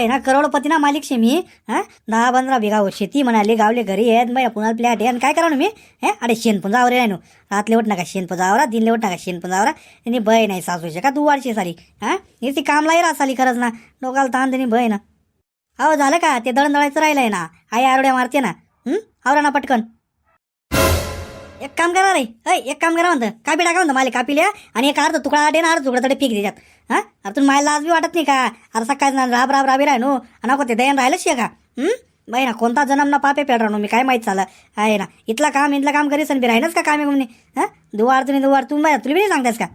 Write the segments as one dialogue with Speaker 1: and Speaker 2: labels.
Speaker 1: आहे ना करोडपती ना मालिक शे मी हा दहा पंधरा बिघा हो शेती म्हणाली गावले घरी आहेत मग पुन्हा प्लॅट आहे आणि काय करा मी हे अरे शेण पण जावर आहे नो रातले उठ नका शेण पण जावरा दिनले उठ नका शेण पण जावरा त्यांनी भय नाही सासू का तू वाढशे सारी हे ती कामलाही राहा साली खरंच ना डोकाला ताण त्यांनी भय ना अहो झालं का ते दळण दळायचं राहिलंय ना आई आरोड्या मारते ना हम्म आवरा ना पटकन एक काम करा रे ऐ एक काम करा म्हणतं. कापी टाका म्हणतं मला कापी लिहा आणि एक अर्ध तुकडा आटे ना अर्ध तुकडा तडे फेक त्याच्यात हा? अरे तुम्ही मला लाज बी वाटत नाही का? अरे सकाळी ना राब राब राबी राह नो आणि नको ते दयन राहिलंच का? बाई ना कोणता जन्म ना पापे पेड राहणो मी काय माहीत झालं? आहे ना इथला काम इथलं काम करीस आणि बी राहीनच का काम म्हणे हा? दुवार तुम्ही दुवार तुम्ही बाई तुला बी नाही सांगतास का?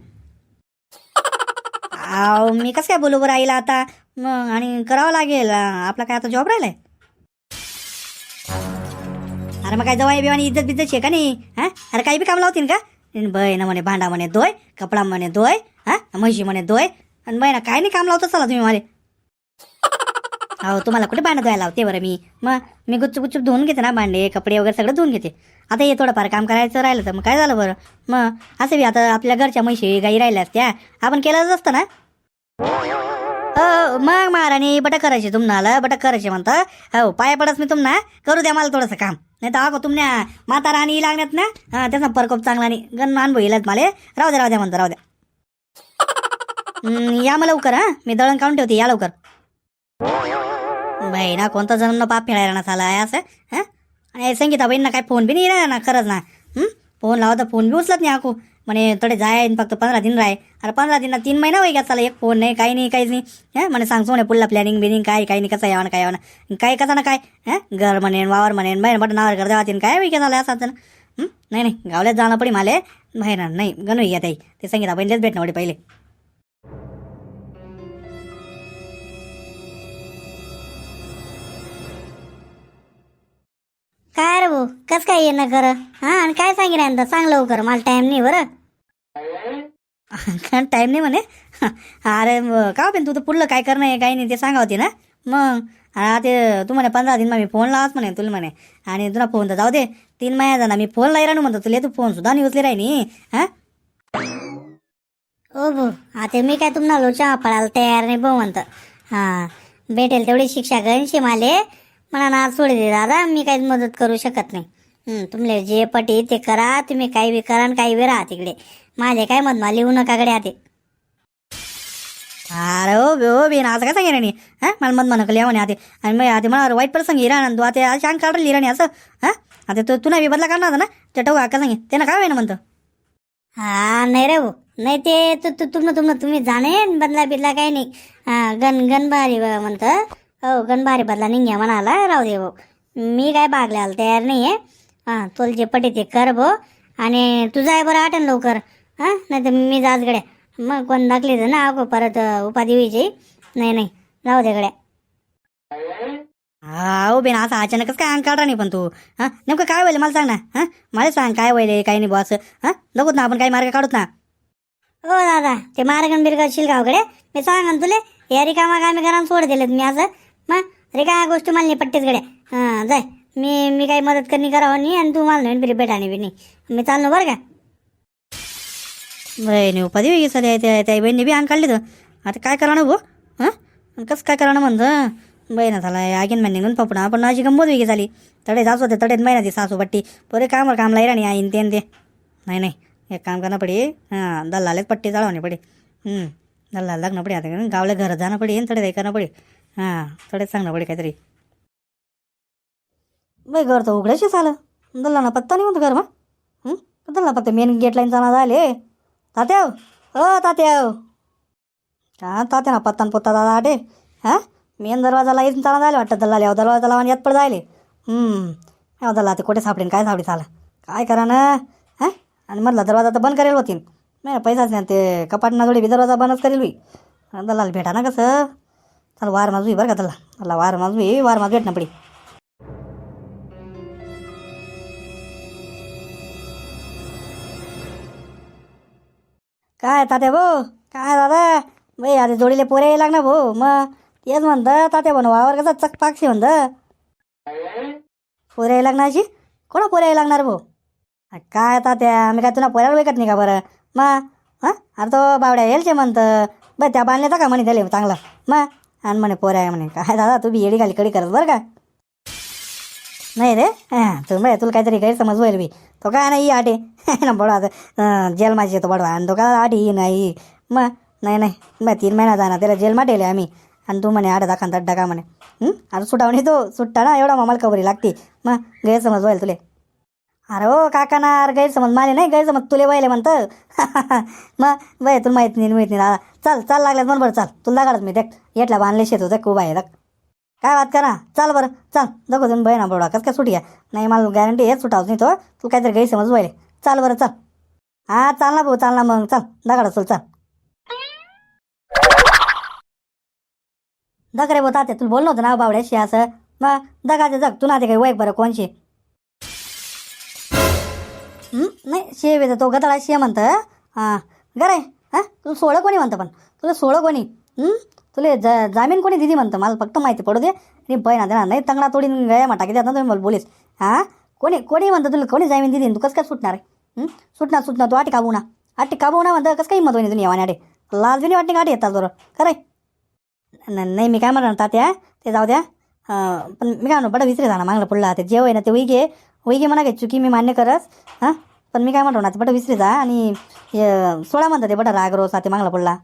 Speaker 1: आव मी कसं काय बोलू बरं आईला आता? मग आणि करावं लागेल. आपला काय आता जॉब राहिलाय? अरे मग काय जवाई बिवानी इज्जत बिज्जत शे का नाही? हा? अरे काही बी काम लावतील का? बय म्हणे भांडा म्हणे दोय कपडा म्हणे दोय हा? म्हशी म्हणे दोय. आणि बहिणा काय नाही काम लावतो चला तुम्ही मला हो तुम्हाला कुठे भांडं धुवायला लावते बरं मी? मग मी गुच्चुप गुच्चूप धुवून घेते ना भांडे कपडे वगैरे सगळं धुवून घेते. आता हे थोडंफार काम करायचं राहिलं तर मग काय झालं बरं? मग असं बी आता आपल्या घरच्या म्हशी गाई राहिल्या असत्या आपण केलंच असतं ना? हो मग महाराणी बटक करायचे तुम्हाला बटक करायचे म्हणता. हो पाया पडत मी तुम्हाला करू द्या मला थोडंसं काम. नाही तर अगो तुमने माता राणी लागण्यात ना हा त्याचा परकोप चांगला नाही. गण अनुभव येईल मला. राहू द्या राहू द्या म्हणतो राहू द्या हम्म, या मग लवकर हा. मी दळण काढून ठेवते या लवकर. बाई ना कोणता जण पाप फेडायला ना झाला आहे असं हा? आणि संगीता बाईंना काय फोन बी नाही ना ना खरंच ना. फोन लावा तर फोन बी उचलत नाही आकू म्हणे थोडे जाय फक्त पंधरा दिन राय. अरे पंधरा दिन तीन महिना होई का चला एक फोन नाही काही नाही काहीच नाही. हा? म्हणे सांगतो म्हणे पुढला प्लॅनिंग बिनिंग काय काही नाही कसं यावं काय यावं काय कसं ना काय. घर म्हणेन वावर म्हणेन बाहेर बट नावर घर देवातीन काय विके झालं असं ना नाही नाही गावल्यात जाणं पडी माले. बाहेर नाही गणू या ताई. ते संगीता पहिलेच भेटणं पडे पहिले. काय रे भाऊ? कस काय येणं खरं? हा आणि काय सांगितलं चांगलं सांग लवकर मला टाइम नाही बरं. टाईम नाही म्हणे. अरे का पण तू तर पुढलं काय करणं आहे काही नाही ते सांगा होती ना. मग हा ते तू म्हणे पंधरा दिन मग मी फोन लावाच म्हणे तुला म्हणे. आणि तुला फोन तर जाऊ दे. तीन महिन्या जाणार मी फोन लाई राहणं म्हणतो तुला तू फोन सुद्धा नाही उचले राहिनी हा? ओ भो आता मी काय तुम्हाला चहा पडायला तयार नाही भाऊ म्हणतं. हां भेटेल तेवढी शिक्षा गणशी माले. मला ना सोडे दे दादा मी काहीच मदत करू शकत नाही. तुमले जे पटी ते करा तुम्ही काही बी करा आणि काही बी राहा तिकडे. माझे काय मत मला लिहू नका कडे आते अरे हो बे हो बे ना असं काय सांगेल नाही हां? मला मत म्हणा लिहा म्हणे आते आणि मग आते मला वाईट प्रसंग हिरा आणि तू आता आज शांत काढून लिहिरा नाही असं. हां? आता तू तुला बी बदला काढणार होता ना? ते टाकू का सांगे त्यानं काय होईना म्हणतं? हा नाही रे भाऊ नाही ते तू तू तुमनं तुमनं तुम्ही जाणे बदला बिदला काही नाही. हा गण गणबारी ब- म्हणतं. हो गणबारी बदला निघ्या म्हणाला राहू दे भाऊ. मी काय बागल्याला तयार नाही आहे हां तुला जे पटे ते कर भाऊ. आणि तुझा आहे बरं आठन लवकर. हां? नाही तर मी जाच गड्या. मग कोण दाखली तर ना अगो परत उपाधी व्हायची. नाही नाही. राहू दे गड्या. हा हो बेन असं अचानकच काय अंग काढा नाही पण तू. हां? नेमकं काय व्हायला मला सांग ना. हां? मला सांग काय व्हायले काही नाही बॉस. हां? बघूत ना आपण काही मार्ग काढूत ना. हो दादा. ते मार्गन बिरगन शिलगावकडे मी सांगा ना तुले. या रिकामा कामी करा सोड दिलेत मी असं. मग रिकामा गोष्टी मला नाही पट्टीच गड्या. हां जाय. मी मी काही मदत करणी करावं नाही आणि तू मला भेटाणी बी नाही. मी चाललो बरं का? नाही उपाधी वेगळी सध्या त्या त्या बहिणी बी अंग काढली तर. आता काय करा ना भाऊ हां हो? कसं काय करा ना म्हणतं? बहिणा झाला आहे आगीन महिने निघून पपडा पण अशी गंमत वेगळी झाली. तडे सासू होते तडेत महिना ती सासू पट्टी परे कामवर काम लाईरा नाही आईन ते न ते. नाही नाही. एक काम करणं पडे. हां दल्लालेच पट्टी चालवणे पडे. हं, दल्लाला लागणं पडे आता. गावला घर जाणं पडे तडे काही करणं पडे. हां तडेच सांगणं पडे काहीतरी. बाई घर तर उघड्याशीच आलं. दल्लाना पत्ता नाही म्हणतो घर मग दल्ला फक्त मेन गेट लाईन जाणार झाले तात्याव हो तात्याव हा तात्या ना पत्ता पोत्ता दादा आटे हा? मेन दरवाजाला लाईन चाला जायला वाटतं दल्ला याव दरवाजा लावून यात पड जायले. हम्म. दल्ला ते कुठे सापडेन काय सापडी चाला काय करा ना हां? आणि म्हटलं दरवाजा तर बंद करेल होतीन. नाही पैसाच नाही ते कपाटना जोडी बी दरवाजा बंदच करेल मी दल्लाला भेटा ना कसं? चल वार माझू बरं का दल्ला. दल्ला वार माझू वार माझू भेट ना पडी. काय तात्या भाऊ? काय दादा? बाई आता जोडीले पोरे यायला लागणार भाऊ. मग तेच म्हणतं तात्या म्हणून वावर कसा चकपाकशी म्हणतं. पोरे यायला लागण्याची कोणा पोऱ्या यायला लागणार भाऊ? काय तात्या मी काय तुला पोऱ्याला विकत नाही का बरं? मग हां? अरे तो बावड्या येलचे म्हणतं. बरं त्या बांधल्याचा का म्हणे त्याला? चांगला. मग आणि म्हणे पोऱ्या आहे म्हणे. काय दादा तू बी येडी घाली कडी करत बरं का? नाही रे? तुम्ही तुला काहीतरी गैरसमज होईल बी. तो काय नाही आटे? ना बडवा आता जेल माझी येतो बडवा आणि तो काय आठी नाही? मग नाही नाही. मग तीन महिना जाणार त्याला जेल माटेले आम्ही. आणि तू म्हणे आठ दाखा तड्डा का म्हणे? आता सुटावणी तो सुट्टा ना एवढा मामाला कबरी लागते. मग गैरसमज होईल तुले. अरे हो काका ना अरे गैरसमज माले नाही गैरसमज तुले व्हायले म्हणतं. मग बाय तुला माहीत नाही माहीत नाही. दादा चल चाल लागल्यात बरोबर चाल. तुला दागाडत मी देख. येटला बांधले शेत होतं खूप आहे देख. काय बात करा? चाल बरं चाल. दाखव तुम्ही बहीण बरोबर कसं काय सुटी आहे? नाही मला गॅरंटी हेच सुटावच नाही तो. तू काहीतरी गैरसमज व्हायले. चाल बरं चाल. हा चाल ना भाऊ चाल ना मग. चाल. दगाडा चल चाल. दग रे भाऊ तात्या तुला बोललो होतं ना बावड्याशी असं. मग दगाचे जग तू ना ते काही वैक बरं कोणशी नाही शेव येतं तो गदळा शे म्हणतं. हां. गरे हां? तुला सोळं कोणी म्हणतं पण. तुला सोळं कोणी. तुले ज जामीन कोणी दिदी म्हणतं? मला फक्त माहिती पडू दे. आणि बहीण देणार नाही तंगडा तोडीन गया म्हटा किती आता तुम्ही मला बोलीस. हां? कोणी कोणी म्हणतं तुला कोणी जामीन दिदी तू कसं काय सुटणार आहे? सुटणार सुटणार तू आटी काबू ना. आटी काबू ना म्हणतं कसं काय हिंमत होईन तुम्ही येवाने लाल बिनी वाटणी गाठी येतात बरोबर खरं आहे? नाही मी काय म्हणणार तात्या? ते जाऊ द्या. पण मी काय म्हणू बडं विसरे जाणार मागलं पुढला ते जेव आहे ना ते वैगे वैगे म्हणा काय चुकी मी मान्य करस. हां? पण मी काय म्हणतो ना ते बटं विसरे जा आणि सोळा म्हणतात ते बडा राग रोज ते मागला पडला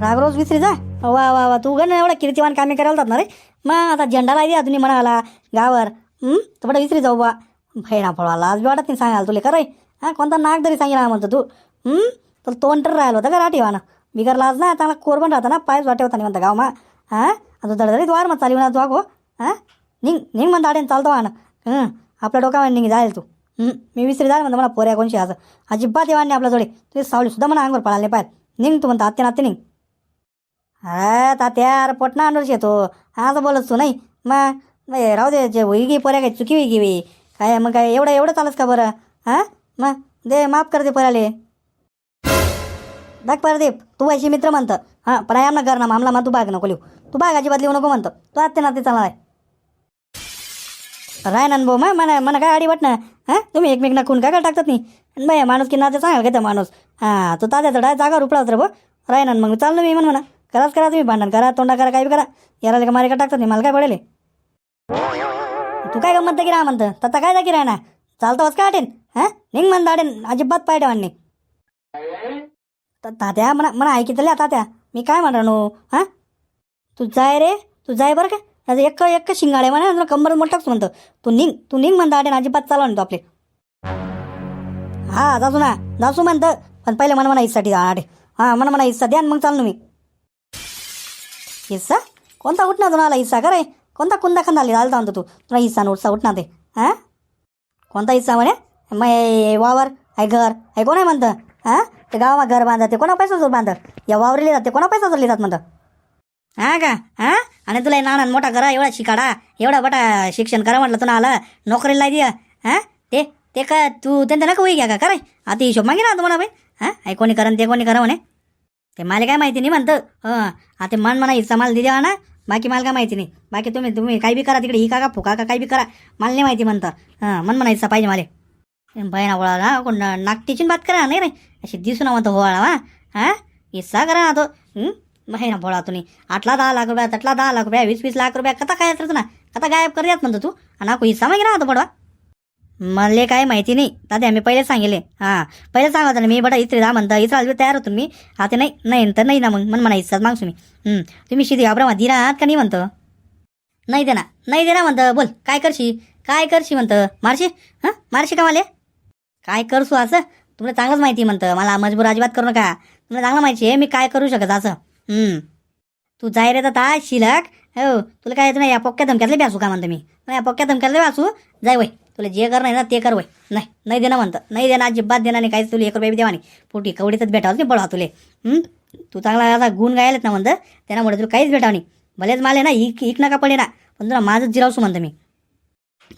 Speaker 1: रोज विसरी जा. वा वा वा. तू गण एवढा कीर्तिवान कामे करायला जात ना रे? मग आता झेंडा लाय द्या तुम्ही म्हणाला गावर हं? तर बटं जाऊ बा. भैणा फळवाला आज बी वाटत नाही सांगायला तुले खरंय हां कोणता नाग तरी सांगितला म्हणतो तू. हं? तर तोंड तर राहिलं होतं का राठीवानं? बिगर लाज ना चांगला कोरबन राहता ना पायच वाटे होता नाही म्हणता गाव मा हां? आता दडदडीत वार मग चाली म्हणा तू आगो. हां? निघ निघ म्हणता आडेन चालतो वान. हं आपल्या डोकावर निघ जाईल तू. मी विसरी जायला म्हणतो मला पोऱ्या कोणशी असं अजिबात येणार नाही आपल्या जोडे. तुझी सावली सुद्धा म्हणा अंगवर पळाले पाहिजे निघ तू म्हणता आत्ते नाते निघ. अरे तात्या अरे पोटना अंडरच येतो. आज बोलत तू नाही. मग नाही राहू दे जे होई गी पोऱ्या काय चुकी होई गी काय मग काय एवढं एवढं चालस का बरं? हां? मग दे माफ कर दे पोऱ्याले. बघ परदीप तू वैशी मित्र म्हणतं. हां पण आम कर ना मामला मग तू बाग नको लिहू. तू बाग अजिबात लिहू नको म्हणतो. तू आत्ते नाते चालणार आहे. राय ना भाऊ मग मना मना काय आडी वाटणं? हां? तुम्ही एकमेक खून काय काय टाकतात नाही? बाय माणूस की नाते सांगाल का माणूस? हां तू तात्याचा तर जागा रुपला होत रे भाऊ. राय ना मग चाललो मी म्हण म्हणा. कराच करा तुम्ही भांडण करा तोंडा करा काय बी करा. याला का मारे का टाकतात नाही मला काय पडेल तू काय गंमत की राहा म्हणतं? तता काय जा की राय ना चालतो का आटेन हां? निघ म्हण दाटेन अजिबात पाय ठेवानी तर तात्या म्हणा म्हणा ऐकितल्या तात्या मी काय म्हणणार नो? हां? तू जाय रे तू जाय बरं का. त्याचं एक एक शिंगाडे म्हणा तुला कंबर टाकू म्हणतो. तू निघ तू निघ म्हणता आटे अजिबात चालवा म्हणतो आपले. हा जासू ना. जासू म्हणतं. पण पहिले म्हणा म्हणा हिस्साठी आटे हां म्हणा म्हणा हिस्सा द्या मग चाललो मी. हिस्सा कोणता उठणार तुम्हाला हिस्सा का रे कोणता कुंदा खंदा आलता म्हणतो तू तुला हिस्सा उठसा उठणार ते हां कोणता हिस्सा म्हणे मग हे वावर आहे घर आहे कोण आहे म्हणतं हां ते गावात घर बांधतात ते कोणा पैसा बांधत या वावरे लिहितात ते कोणा पैसा लिहितात म्हणतं हा का हा आणि तुला नानान मोठा करा एवढा शिकाडा एवढा मोठा शिक्षण करा म्हटलं तुला आलं नोकरीला द्या दिया हा ते ते का तू त्यांना नका होई घ्या का करे आता हिशोब मागे ना तुम्हाला बाई हां हे कोणी करा ते कोणी करा म्हणे ते मला काय माहिती नाही म्हणतं हां आता मन म्हणा हिस्सा मला दे ना बाकी मला काय माहिती नाही. बाकी तुम्ही तुम्ही काही बी करा तिकडे ही का फुका का काही बी करा. मला नाही माहिती म्हणतं. हां मन म्हणा हिस्सा पाहिजे मला. बहिणा वळाला कोण नागटीची बात करा नाही रे. अशी दिसू ना म्हणतो होळा वा हा? हिस्सा करा ना तो. हं? बोळा तुम्ही. आठला दहा लाख रुपया तटला दहा लाख रुपया वीस वीस लाख रुपया कथा काय करतो ना? कथा गायब कर म्हणतो तू. आणि ako हिस्सा मागे राहतो बडवा. मला काय माहिती नाही. दादा आम्ही पहिले सांगितले हां पहिले सांगत ना मी बडा इथे दा म्हणता इथं आलो तयार होतो मी. आता नाही नाही तर नाही ना मग. मन म्हणा हिस्साच मागसू मी. तुम्ही शिदी घाबरा दिना आहात का नाही म्हणतं? नाही देना नाही देना म्हणतं. बोल काय करशी? काय करशी म्हणतं? मारशी? हां? मारशी का मला? काय करसू असं? तुला चांगलंच माहिती म्हणतं. मला मजबूर अजिबात करू नका. तुला चांगलं माहिती आहे मी काय करू शकत असं? तू जाय रे आता शिलक. हो तुला काय येत नाही? या पोक्या धमक्यातले बी असू का म्हणतो मी? या पोक्या धमक्यातले बी असू? जाय वय. तुला जे कर नाही ना ते कर वय नाही नाही देणं म्हणतं. नाही देणार अजिबात देणार नाही. काहीच तुला एक रुपये बी देवा नाही. पोटी कवडीतच भेटावं नाही पडवा तुले. तू चांगला आता गुण गायलेत ना म्हणतं त्यामुळे तुला काहीच भेटावं नाही. भलेच माले ना इक इक नका पडे ना. पण तुला माझंच जिरावसू म्हणतो मी.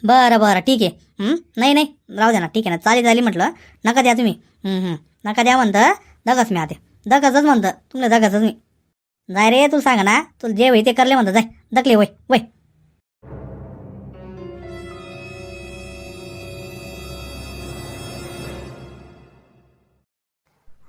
Speaker 1: बरं बरं ठीक आहे. नाही नाही. राहू द्या ना ठीक आहे ना. चालेल चालेल म्हटलं. नका द्या तुम्ही. नका द्या म्हणतं. दगस मी आता. दगसच म्हणतं. तुला दगसच मी. जाय रे तू सांग ना. तुला जे होई ते करले म्हणतं. जाय. दकले वय वय.